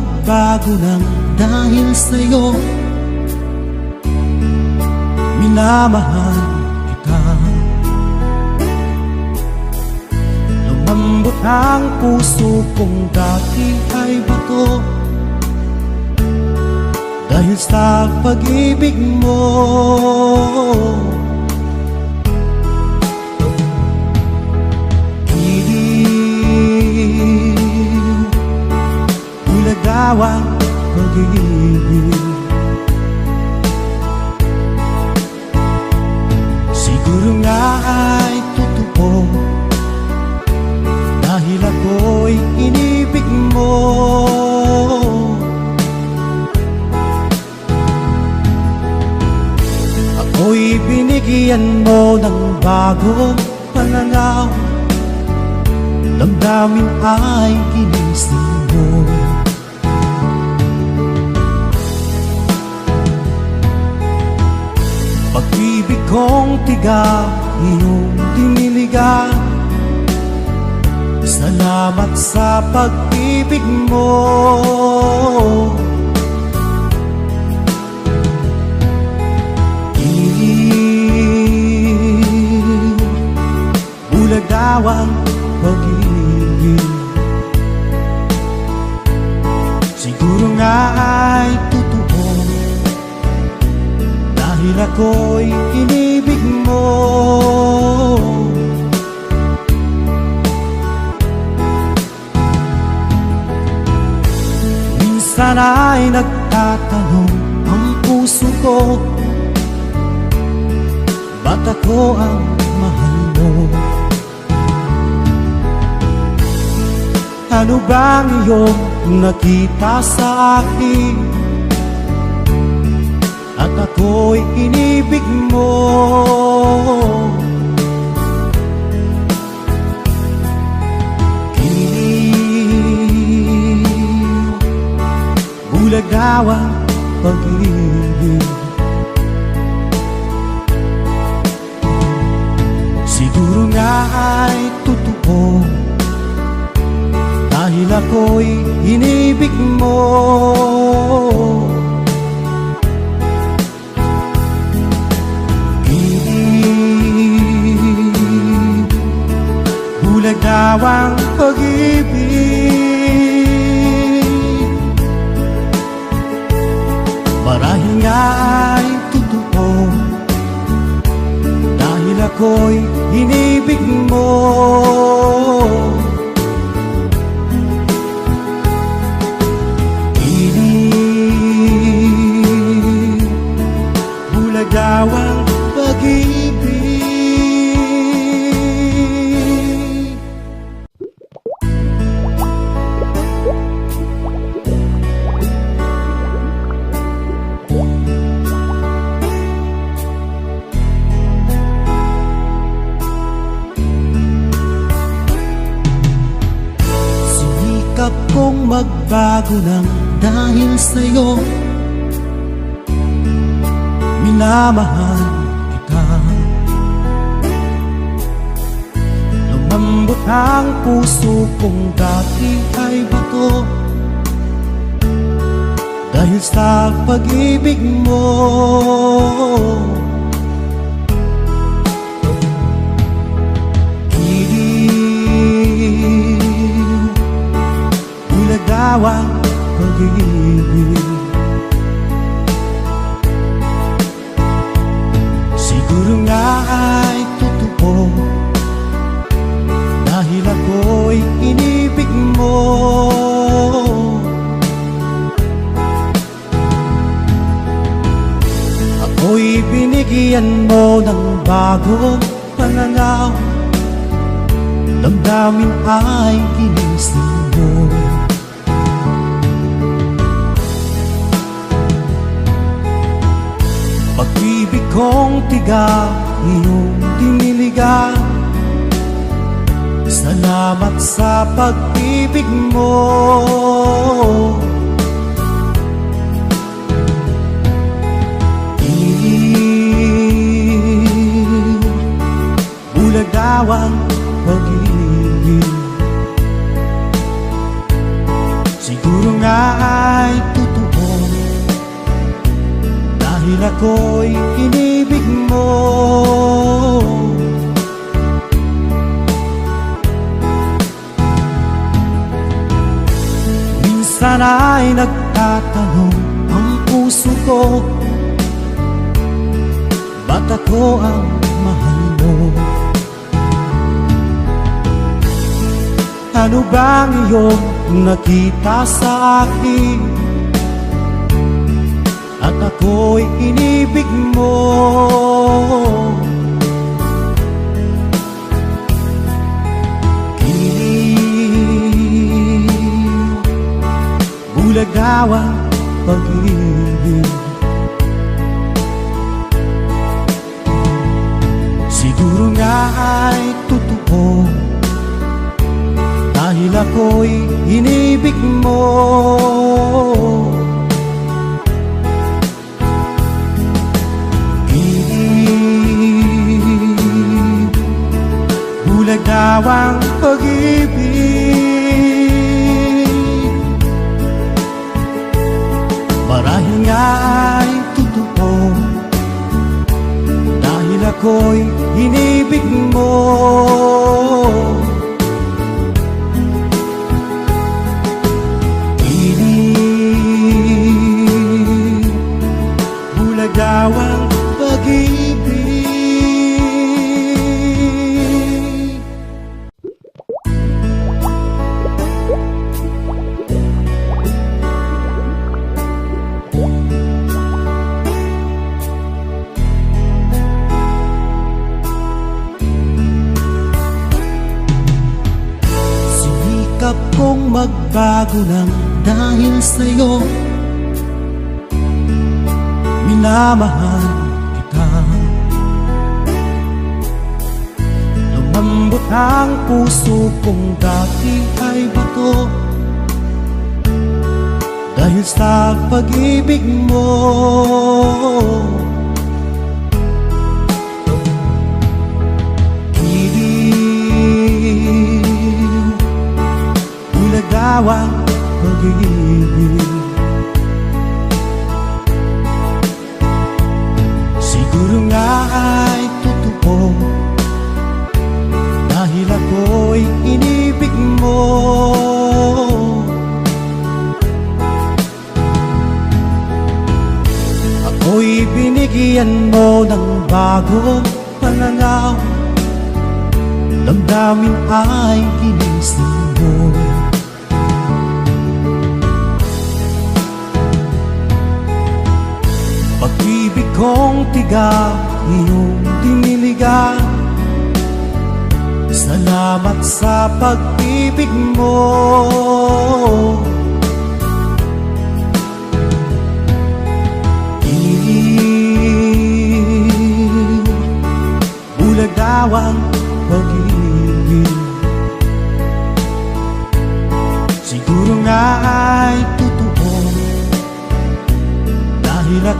Sinikap kong magbago ng dahil sa'yo. Minamahal kita. Lumambot ang puso kong dati ay bato. Dahil sa pag-ibig mo binigyan mo ng bagong pananaw. Damdamin ay ginising mo Pag-ibig kong tiga, iyong diniligan Salamat sa pag-ibig mo ang pag-ibig Siguro nga ay totoo. Dahil ako'y inibig mo. Minsan ay nagtatanong ang puso ko Ba't ako ang mahal mo? Ano bang iyong nakita sa akin? At ako'y inibig mo. Giliw Bulag daw ang pag-ibig. Siguro nga ay totoo ako'y inibig mo. Giliw Bulag daw ang pag-ibig. Marahil nga ay totoo Dahil ako'y inibig mo magbago ng dahil sa'yo. Minamahal kita. Lumambot ang puso kong dati ay bato. Dahil sa pag-ibig mo Ang pag-ibig. Siguro nga ay totoo. Dahil ako'y inibig mo. Ako'y binigyan mo ng bagong pananaw Damdamin ay ginising kong tiga, iyong diniligan Salamat sa pag-ibig mo. Iliw, bulag daw ang pag-ibig Siguro ako'y inibig mo Minsan ay nagtatanong ang puso ko Ba't ako ang mahal mo? Ano bang iyong nakita sa akin? Ako'y inibig mo. Giliw Bulagaw ang pag-ibig. Siguro nga ay totoo. Dahil ako'y inibig mo Bulagaw ang pag-ibig. Marahil nga ay totoo. Dahil ako'y inibig mo. Giliw Bulagaw Sinikap kong magbago ng dahil sa'yo. Minamahal kita. Lumambot ang puso kong dati ay bato. Dahil sa pag-ibig mo Ang pag-ibig Siguro nga ay totoo. Dahil ako'y inibig mo. Ako'y binigyan mo ng bagong pananaw. Damdamin ay ginising Pag-ibig kong tiga iyong diniligan Salamat sa pag-ibig mo. Bulagaw ang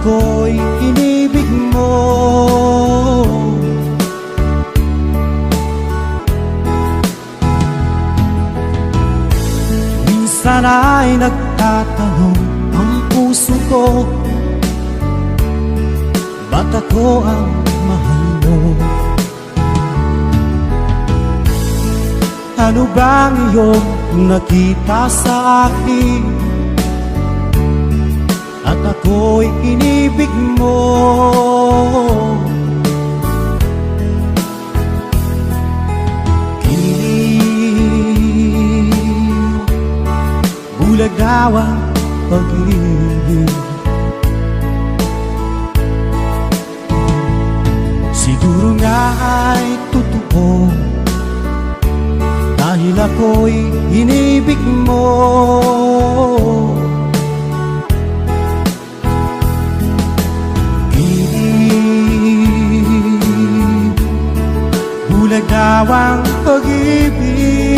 ako'y inibig mo Minsan ay nagtatanong ang puso ko Ba't ako ang mahal mo? Ano bang iyong nakita sa akin? At ako'y inibig mo. Giliw Bulagaw ang pag-ibig. Siguro nga ay totoo. Dahil ako'y inibig mo Bulagaw ang pag-ibig.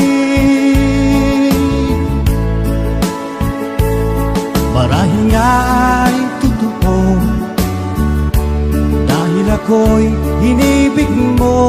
Marahil nga ay totoo. Dahil ako'y inibig mo